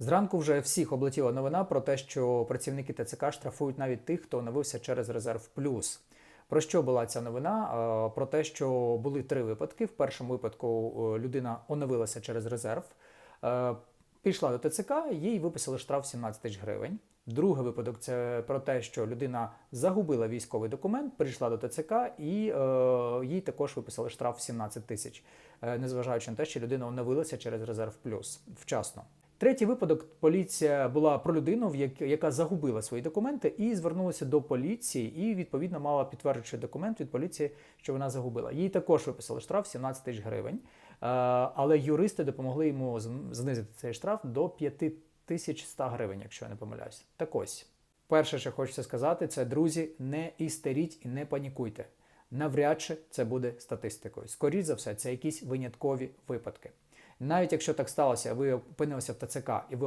Зранку вже всіх облетіла новина про те, що працівники ТЦК штрафують навіть тих, хто оновився через резерв плюс. Про що була ця новина? Про те, що були три випадки. В першому випадку е, людина оновилася через резерв, е, пішла до ТЦК, їй виписали штраф 17 тисяч гривень. Другий випадок це про те, що людина загубила військовий документ, прийшла до ТЦК і е, їй також виписали штраф 17 тисяч, е, незважаючи на те, що людина оновилася через резерв плюс вчасно. Третій випадок поліція була про людину, яка загубила свої документи, і звернулася до поліції, і відповідно мала підтверджуючий документ від поліції, що вона загубила. Їй також виписали штраф 17 тисяч гривень. Але юристи допомогли йому знизити цей штраф до 5100 гривень, якщо я не помиляюсь. Так ось, перше, що хочеться сказати, це друзі, не істеріть і не панікуйте. Навряд чи це буде статистикою. Скоріше за все, це якісь виняткові випадки. Навіть якщо так сталося, ви опинилися в ТЦК і ви